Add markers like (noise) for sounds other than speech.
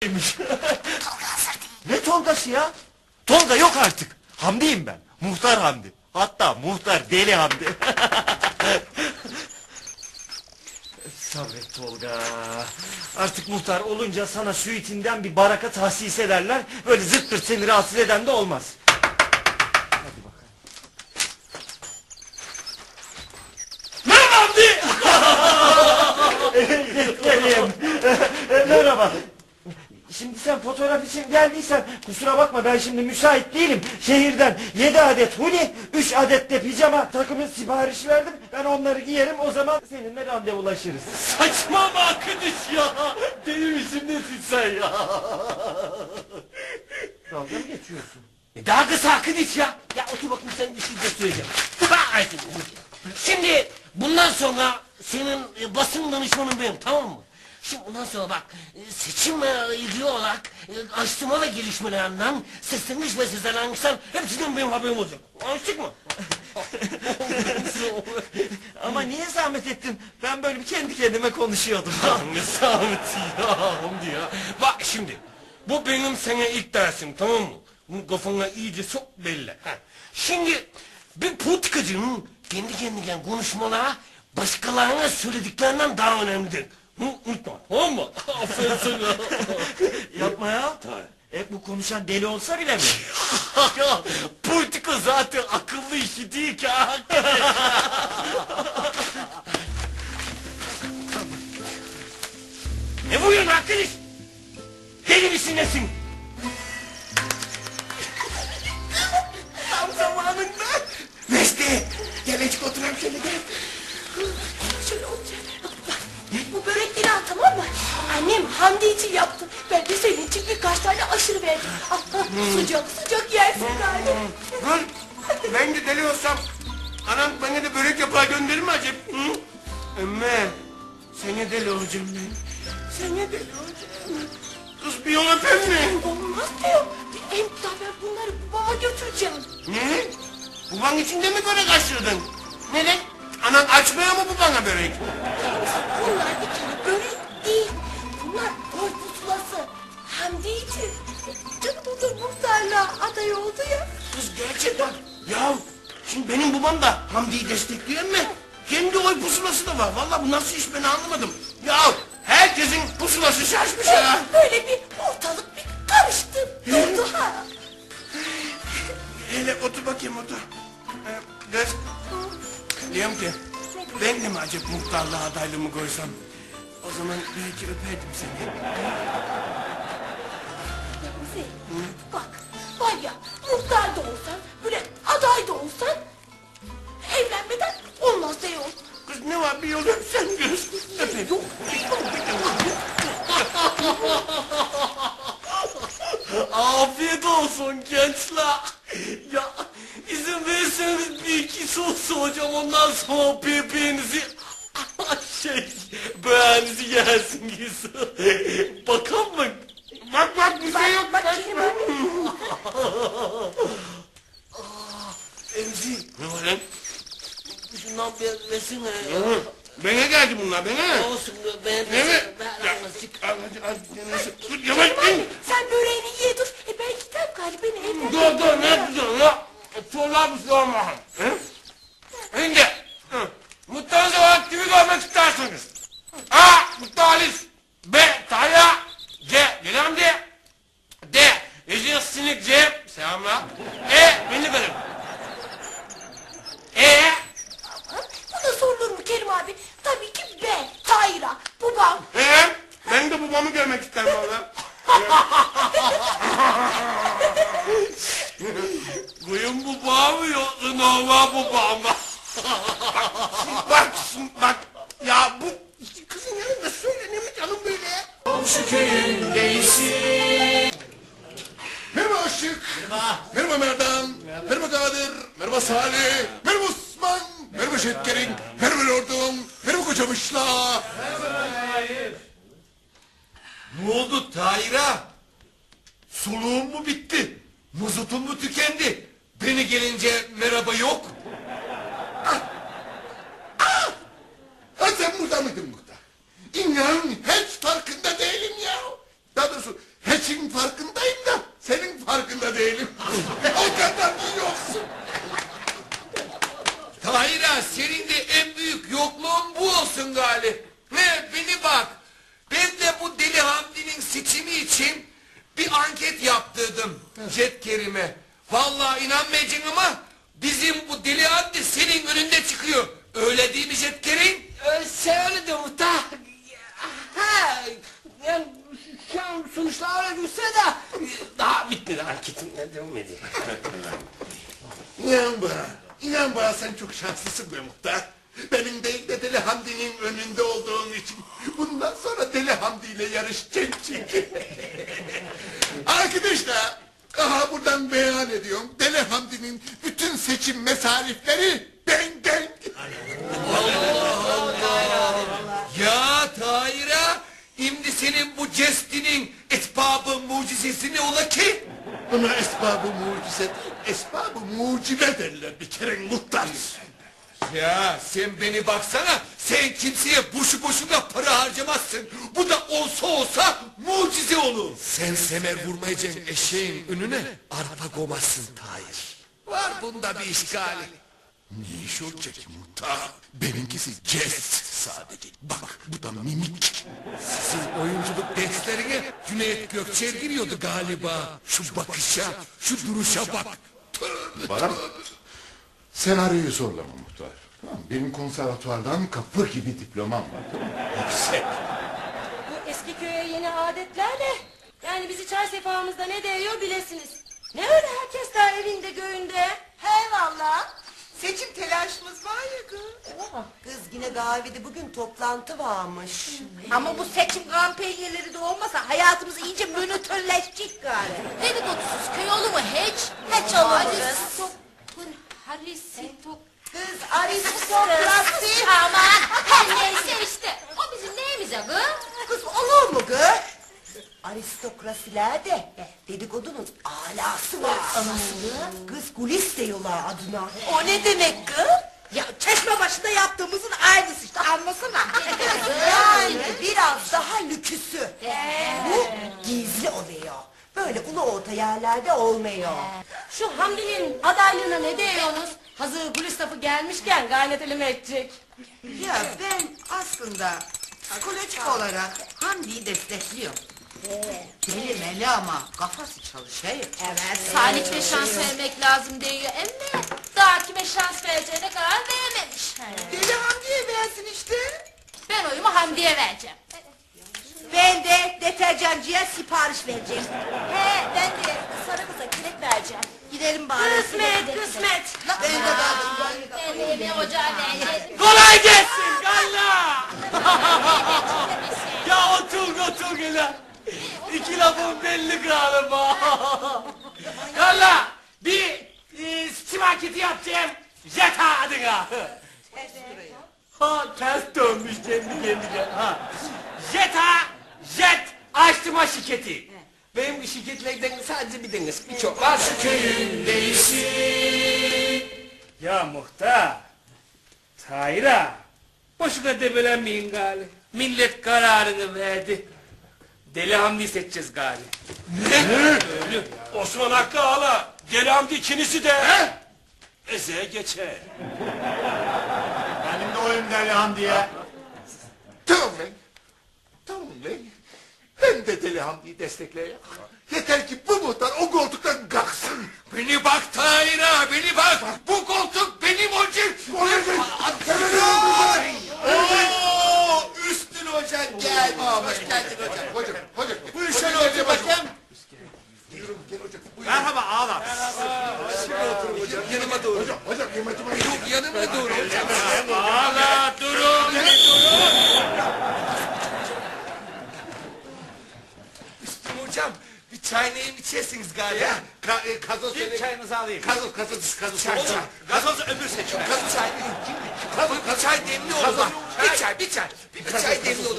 (laughs) ne Tolgası ya? Tolga yok artık. Hamdi'yim ben. Muhtar Hamdi. Hatta muhtar deli Hamdi. (laughs) Sabret Tolga. Artık muhtar olunca sana suitinden bir baraka tahsis ederler. Böyle zıttır seni rahatsız eden de olmaz. Hadi bakalım. Merhaba Hamdi! (laughs) Geleyim. Merhaba. Şimdi sen fotoğraf için geldiysen kusura bakma ben şimdi müsait değilim. Şehirden 7 adet huni, 3 adet de pijama takımı sipariş verdim. Ben onları giyerim o zaman seninle randevulaşırız. Saçma arkadaş ya. Deli misin nesin sen ya? Dalga mı geçiyorsun? E daha kısa arkadaş ya. Ya otur bakayım sen bir şey de söyleyeceğim. Bak. Şimdi bundan sonra senin e, basın danışmanın benim tamam mı? Şimdi bundan sonra bak e, seçimle ilgili olarak e, araştırma ve gelişmelerinden sesleniş ve seslenmişten hepsinden benim haberim olacak. Anlaştık mı? (laughs) Ama niye zahmet ettin? Ben böyle bir kendi kendime konuşuyordum. ne zahmeti ya Hamdi ya. Bak şimdi bu benim sana ilk dersim tamam mı? Bunu kafana iyice sok belli. Ha. Şimdi bir politikacının kendi kendine konuşmaları başkalarına söylediklerinden daha önemlidir. Unutma tamam mı? (laughs) Aferin sana. (laughs) Yapma ya. E bu konuşan deli olsa bile mi? (laughs) politika zaten akıllı işi değil ki. ne vuruyorsun arkadaş? Deli misin nesin? Tam zamanında. Mesle. Gel açık oturalım şöyle gel. Hamdi için yaptı. Ben de senin için birkaç tane aşırı verdim. Ah, ah, sıcak sıcak yersin gari. Lan ben de deli olsam anam bana da börek yapar gönderir mi acaba? Hı? Emme seni deli olacağım ben. Seni deli olacağım. Kız bir yol öper mi? Olmaz diyor. En daha ben bunları babama götüreceğim. Ne? Baban içinde mi börek açtırdın? Neden? Anan açmıyor mu bu bana börek? Bunlar bir aday oldu ya. Kız gerçekten. Ya şimdi benim babam da Hamdi'yi destekliyor mu? Kendi oy pusulası da var. Vallahi bu nasıl iş ben anlamadım. Ya herkesin pusulası şaşmış ya. Böyle bir ortalık bir karıştı. Durdu ha. Hele otur bakayım otur. Ee, Kız. Diyorum ki ben de mi acaba muhtarlığa adaylığımı koysam? O zaman belki öperdim seni. Kuzey, bak var ya muhtar da olsan böyle aday da olsan evlenmeden olmaz diyor. Kız ne var bir yol öpsen göz. Öpeyim. Yok. Afiyet olsun gençler. Ya izin verirseniz bir iki soru soracağım ondan sonra birbirinizi (laughs) şey beğeninizi yersiniz. Bakan mı? Bak bak bir şey yok. Bak şimdi bak. Emzi. Ne var lan? Şundan bir versene. Hı, Bana geldi bunlar bana. Olsun ben Ne mi? ben hadi al. Neyse, Dur yavaş in. Sen böreğini ye dur. E ben gideyim galiba beni evden. Dur dur ne yapıyorsun ya? Sorular bir sorma. Hı? Şimdi. Muhtarınız olarak kimi görmek istersiniz? A. Muhtalis. B. Taya. C. Gelamdi. D. Ecin Sinik C. Selamlar. E. Beni benim. E. Bu da sorulur mu Kerim abi? Tabii ki ben, Tayra, babam. E. Ben de babamı valla. Kuyum bu bağ mı yoksa normal bu bağ mı? Bak bak. Ya bu kızın yanında söylenir mi canım böyle? Komşu köyün değilsin. Merhaba Aşık. Merhaba. Merhaba Merdan. Merhaba Kadir. Merhaba Salih. Merhaba Osman. Merhaba Şetkerin. Merhaba Lordum. Merhaba Kocamışla. Ne oldu Tahir'a? Soluğun mu bitti? Mazotun mu tükendi? Beni gelince merhaba yok. Ha sen burada mıydın burada? İnan hiç farkında değilim ya. Daha doğrusu hiçin farkındayım da senin farkında değilim. o kadar yoksun. Tahir'a senin de en büyük yokluğun bu olsun gali. Ne beni bak. Ben de bu Deli Hamdi'nin seçimi için bir anket yaptırdım Jet Kerim'e. Vallahi inanmayacaksın ama bizim bu Deli Hamdi senin önünde çıkıyor. Öyle değil mi Jet Kerim? Sen öyle de muhtar. Ha, yani şu an sonuçlar öyle gülse de daha bitmedi anketim. Devam edeyim. (laughs) İnan bana. İnan bana sen çok şanslısın be muhtar. Benim değil de Deli Hamdi'nin önünde olduğun için. Bundan sonra Deli Hamdi ile yarışacaksın çünkü. Buradan beyan ediyorum. Deli Hamdi'nin bütün seçim mesarifleri benden. Ya Tahir'a şimdi senin bu jestinin etbabı mucizesi ne ola ki? Buna esbabı mucize esbabı mucibe derler bir kere muhtar. Ya sen beni baksana sen kimseye boşu boşuna para harcamazsın. Bu da olsa olsa mucize olur. Sen semer vurmayacaksın eşeğin önüne arpa koymazsın Tahir. Var bunda bir işgali. Ne iş olacak muhtar? Benimkisi jest sadece. Bak bu da mimik. Sizin oyunculuk derslerine Cüneyt Gökçer giriyordu galiba. Şu bakışa, şu duruşa bak. Bana bak. Senaryoyu zorlama muhtar. Tamam, benim konservatuvardan kapı gibi diplomam var. Yüksek. Bu eski köye yeni adetlerle yani bizi çay sefamızda ne değiyor bilesiniz. Ne öyle herkes daha evinde göğünde? He valla. Seçim telaşımız var ya kız. Kız yine kahvede bugün toplantı varmış. Ama bu seçim kampanyaları da olmasa hayatımız iyice monotönleşecek gari. Dedikodusuz köy olur mu hiç? Hiç olmaz. Kız aristokrasi. Aman her neyse işte. O bizim neyimize bu? Kız olur mu kız? Aristokrasilerde dedikodunun alası var. Kız kulis diyorlar adına. O ne demek kız? Ya çeşme başında yaptığımızın aynısı işte anlasana. Yani biraz daha lüküsü. Bu gizli oluyor. Böyle ulu orta yerlerde olmuyor. Şu Hamdi'nin adaylığına ne diyorsunuz? Hazır Gulistav'ı gelmişken gayret edecek. Ya ben aslında psikolojik olarak Hamdi'yi destekliyorum. Delimeli ama kafası çalışıyor. Evet. Salih'e şans vermek lazım diyor ama daha kime şans vereceğine karar verememiş. Deli Hamdi'ye versin işte. Ben oyumu Hamdi'ye vereceğim. Ben de deterjancıya sipariş vereceğim. He ben de sarı kıza kilek vereceğim. Gidelim bari. Kısmet kısmet. Ben de verdim. Ben de ocağa vereceğim. Kolay gelsin galla. ya otur otur gele. İki lafın belli galiba. galla bir e, seçim anketi yapacağım. Jeta adına. ha ters dönmüş kendi kendine. Ha. Jeta Jet açtırma şirketi. Benim şirketlerden sadece bir deniz birçok var şu köyün Ya muhtar. Tahir'a. Boşuna debelenmeyin gali. Millet kararını verdi. Deli Hamdi seçeceğiz gali. Osman Hakkı Ağla, Deli Hamdi ikincisi de Eze'ye geçer. Benim de oyum Deli Hamdi'ye. Tamam lan. Tamam lan. Ben de Deli Hamdi'yi destekleyeyim. Yeter ki bu muhtar o koltuktan kalksın. Beni bak Tahir'a beni bak. Bu içersiniz galiba. Ya, ka, e, gazoz Bir çayınızı alayım. Gazoz, gazoz, gazoz. Çay, çay. Gazoz öbür seçim. Gazoz çay. Bir çay demli olur. Bir çay, bir çay. Bir çay demli olur.